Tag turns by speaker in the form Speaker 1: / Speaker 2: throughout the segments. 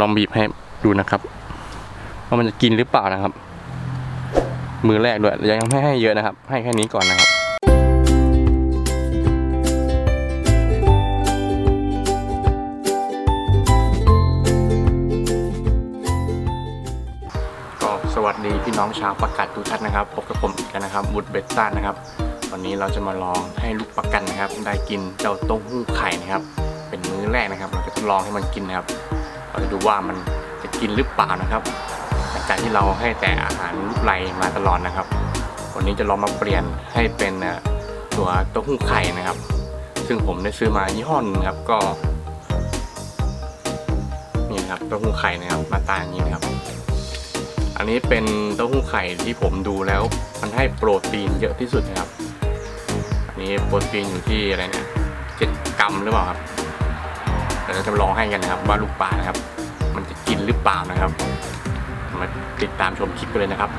Speaker 1: ลองบีบให้ดูนะครับว่ามันจะกินหรือเปล่านะครับ มือแรกด้วยยังไม่ให้เยอะนะครับ ให้แค่นี้ก่อนนะครับก็สวัสดีพี่น้องชาวประกัดทุกท่านนะครับพบกับผมอีกแล้วนะครับวุฒเบสซ่านะครับ วันนี้เราจะมาลองให้ลูกประกันนะครับ ได้กินเจ้าเต้าหู้ไข่นะครับ เป็นมื้อแรกนะครับ เราจะทดลองให้มันกินนะครับ เราจะดูว่ามันจะกินหรือเปล่านะครับหลังจากที่เราให้แต่อาหารลูกไรมาตลอดนะครับ วันนี้จะลองมาเปลี่ยนให้เป็นตัวเต้าหู้ไข่นะครับ ซึ่งผมได้ซื้อมายี่ห้อนึงครับก็นี่ครับเต้าหู้ไข่นะครับหน้าตาอย่างนี้นะครับ อันนี้เป็นเต้าหู้ไข่ที่ผมดูแล้ว มันให้โปรตีนเยอะที่สุดนะครับ อันนี้โปรตีนอยู่ที่อะไรเนี่ยเจ็ดกรัมหรือเปล่าครับ ดี๋ยวเราจะลองให้กันนะครับ ว่าลูกปลานะครับ มันจะกินหรือเปล่านะครับ มาติดตามชมคลิปกันเลยนะครับ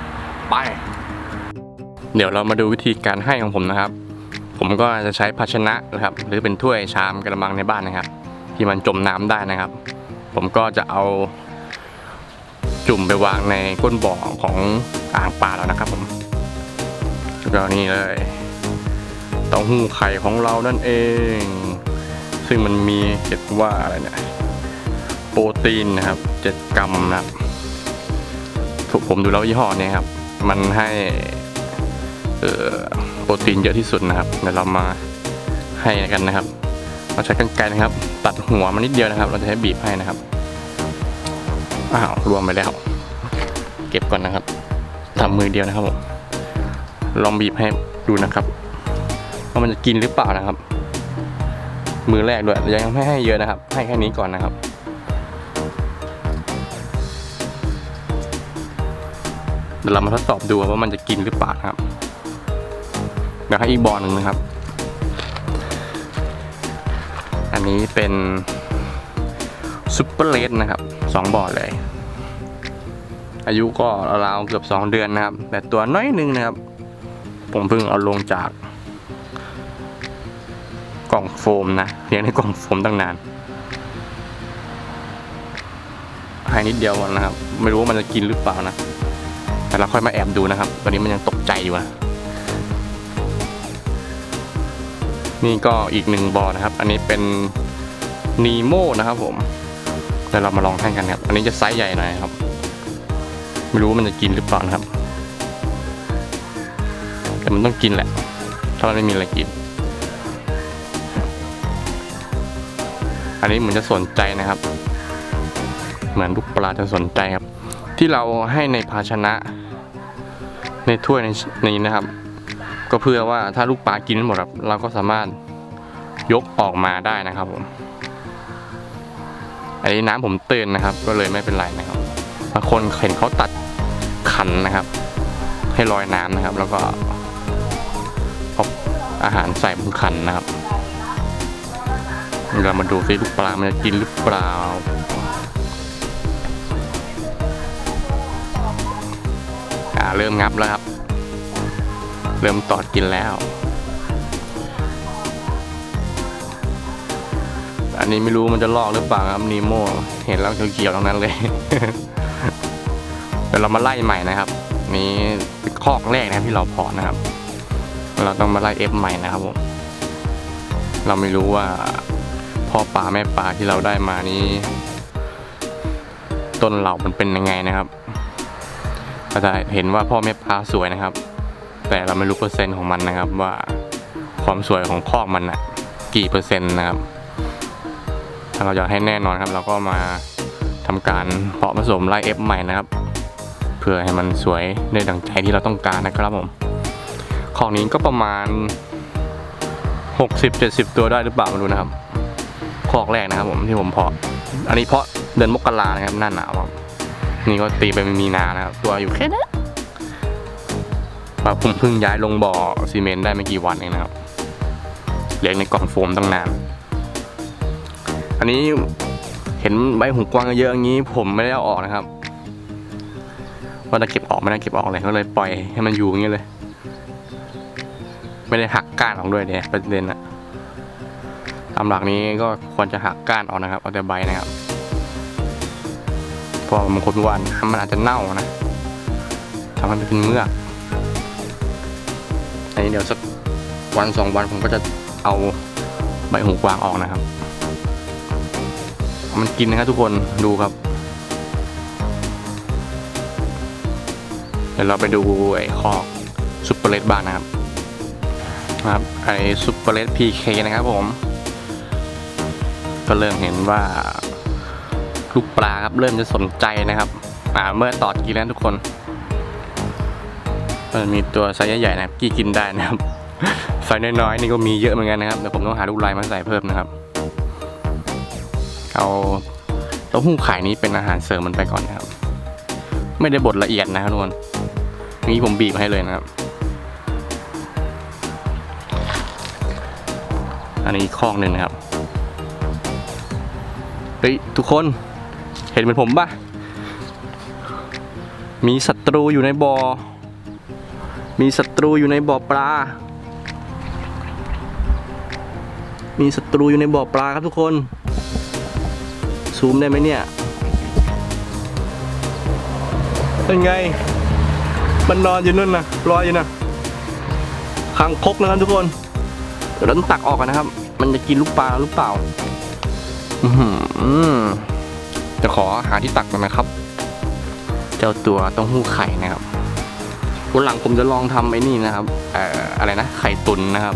Speaker 1: ไป เดี๋ยวเรามาดูวิธีการให้ของผมนะครับ ผมก็จะใช้ภาชนะนะครับ หรือเป็นถ้วยชามกระมังในบ้านนะครับ ที่มันจมน้ำได้นะครับ ผมก็จะเอาจุ่มไปวางในก้นบ่อของอ่างปลาแล้วนะครับ ผมแล้วก็นี่เลยเต้าหู้ไข่ของเรานั่นเอง ซึ่งมันมีเก็ดว่าอะไรเนี่ยโปรตีนนะครับ 7 กรัมนะครับถูกผมดูแล้วยี่ห้อนี้ครับ มันให้โปรตีนเยอะที่สุดนะครับเดี๋ยวเรามาให้กันนะครับ เราใช้กรรไกรนะครับ ตัดหัวมันนิดเดียวนะครับ เราจะให้บีบให้นะครับอ้าวรวมไปแล้ว เก็บก่อนนะครับทำมือเดียวนะครับผมลองบีบให้ดูนะครับว่ามันจะกินหรือเปล่านะครับ มือแรกด้วยยังไม่ให้เยอะนะครับ ให้แค่นี้ก่อนนะครับเดี๋ยวเรามาทดสอบดูว่ามันจะกินหรือเปล่าครับเดี๋ยวให้อีกบอลหนึ่งนะครับ อันนี้เป็นซุปเปอร์เลสนะครับสองบอร์ดเลย อายุก็ราวๆเกือบ2เดือนนะครับ แต่ตัวน้อยนึงนะครับ ผมเพิ่งเอาลงจาก กล่องโฟมนะเลี้ยงในกล่องโฟมตั้งนานให้นิดเดียวก่อนนะครับ ไม่รู้ว่ามันจะกินหรือเปล่านะ แต่เราค่อยมาแอบดูนะครับ ตอนนี้มันยังตกใจอยู่นะนี่ก็อีกหนึ่งบอนะครับ อันนี้เป็นนีโมนะครับผมเดี๋ยวเรามาลองให้กันครับ อันนี้จะไซส์ใหญ่หน่อยครับ ไม่รู้ว่ามันจะกินหรือเปล่านะครับ แต่มันต้องกินแหละ ถ้ามันไม่มีอะไรกิน อันนี้เหมือนจะสนใจนะครับ เหมือนลูกปลาจะสนใจครับ ที่เราให้ในภาชนะ ในถ้วยในนี้นะครับ ก็เพื่อว่าถ้าลูกปลากินหมดครับเราก็สามารถยกออกมาได้นะครับผมอันนี้น้ำผมเตื่นนะครับ ก็เลยไม่เป็นไรนะครับบางคนเห็นเขาตัดขันนะครับ ให้ลอยน้ำนะครับ แล้วก็เอาอาหารใส่บนขันนะครับ เรามาดูซิลูกปลา มันจะกินหรือเปล่า อ่าเริ่มงับแล้วครับ เริ่มตอดกินแล้ว อันนี้ไม่รู้มันจะลอกหรือเปล่าครับนีโมเห็นแล้วเขียวๆตรงนั้นเลยเดี๋ยวเรามาไล่ใหม่นะครับ นี่เป็นคอกแรกนะครับที่เราพาะนะครับ เราต้องมาไล่เอฟใหม่นะครับผมเราไม่รู้ว่า พ่อปลาแม่ปลาที่เราได้มานี้ ต้นเหล่ามันเป็นยังไงนะครับเราจะเห็นว่าพ่อแม่ปลาสวยนะครับ แต่เราไม่รู้เปอร์เซ็นต์ของมันนะครับ ว่าความสวยของคอกมันอะกี่เปอร์เซ็นต์นะครับ ถ้าเราอยากให้แน่นอนครับ เราก็มาทำการเพาะผสมไล่เอฟใหม่นะครับ เพื่อให้มันสวยได้ดังใจที่เราต้องการนะครับผมของนี้ก็ประมาณ 60-70 ตัวได้หรือเปล่าม่รู้นะครับ คอกแรกนะครับผมที่ผมเพาะ อันนี้เพาะเดือนมกรานะครับหน้าหนาวครับนี่ก็ตีไปมีนานะครับ ตัวอยู่แค่นี้ว่าผมเพิ่งย้ายลงบ่อซีเมนต์ได้ไม่กี่วันเองนะครับเลี้ยงในกล่องโฟมตั้งนาน อันนี้เห็นใบหูกว้างเยอะอย่างนี้ ผมไม่ได้เอาออกนะครับว่าจะเก็บออกไม่ได้เก็บออกเลยก็เลยปล่อยให้มันอยู่อย่างนี้เลย ไม่ได้หักก้านออกด้วยเนี่ยประเด็นอะ ตามหลักนี้ก็ควรจะหักก้านออกนะครับ เอาแต่ใบนะครับราะบางคนว่าน้ำมันอาจจะเน่านะทำให้มันเป็นเมือกอันนี้เดี๋ยวสักวันสองวันผมก็จะเอาใบหูกวางออกนะครับ มันกินนะครับทุกคนดูครับ เดี๋ยวเราไปดูไอ้คอกซุปเปอร์เลสบ้างนะครับนะครับไอ้ซุปเปอร์เลสพีเคนะครับผม ก็เริ่มเห็นว่าลูกปลาครับ เริ่มจะสนใจนะครับอ่าเมื่อตอดกินแล้วทุกคนมันมีตัวไซส์ใหญ่ๆนะครับกี้กินได้นะครับไซส์น้อยๆนี่ก็มีเยอะเหมือนกันนะครับเดี๋ยวผมต้องหาลูกลายมาใส่เพิ่มนะครับ เอาเต้าหู้ไข่นี้เป็นอาหารเสริมมันไปก่อนนะครับ ไม่ได้บดละเอียดนะครับทุกคนนี้ผมบีบให้เลยนะครับ อันนี้ข้องหนึ่งนะครับ เฮ้ยทุกคนเห็นเหมือนผมปะมีศัตรูอยู่ในบ่อ มีศัตรูอยู่ในบ่อปลา มีศัตรูอยู่ในบ่อปลาครับทุกคน ซูมได้ไหมเนี่ย เป็นไง มันนอนอยู่นู่นนะรอยอยู่นะคางคกนะครับทุกคนเดี๋ยวเราต้องตักออกกันนะครับ มันจะกินลูกปลาหรือเปล่า จะขอหาที่ตักหน่อยนะครับ เจ้าตัวต้าหู้ไข่นะครับวันหลังผมจะลองทำไอ้นี่นะครับเอ่ออะไรนะ ไข่ตุนนะครับ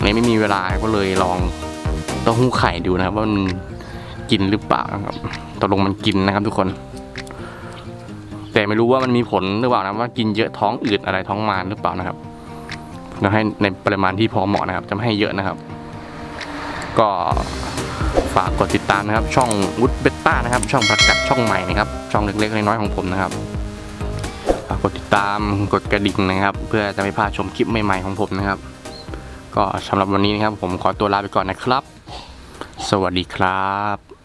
Speaker 1: นนี้ไม่มีเวลาก็เลยลองเต้าหู้ไข่ดูนะครับ ว่ามันกินหรือเปล่านะครับตกลงมันกินนะครับ ทุกคน แต่ไม่รู้ว่ามันมีผลหรือเปล่านะว่ากินเยอะท้องอืดอะไรท้องมารหรือเปล่านะครับเราให้ในปริมาณที่พอเหมาะนะครับ จะไม่ให้เยอะนะครับ ก็ ฝากกดติดตามนะครับ ช่องวุฒเบต้านะครับ ช่องประกาศช่องใหม่นะครับ ช่องเล็กๆน้อยๆของผมนะครับฝากกดติดตามกดกระดิ่งนะครับ เพื่อจะไม่พลาดชมคลิปใหม่ๆของผมนะครับ ก็สำหรับวันนี้นะครับ ผมขอตัวลาไปก่อนนะครับ สวัสดีครับ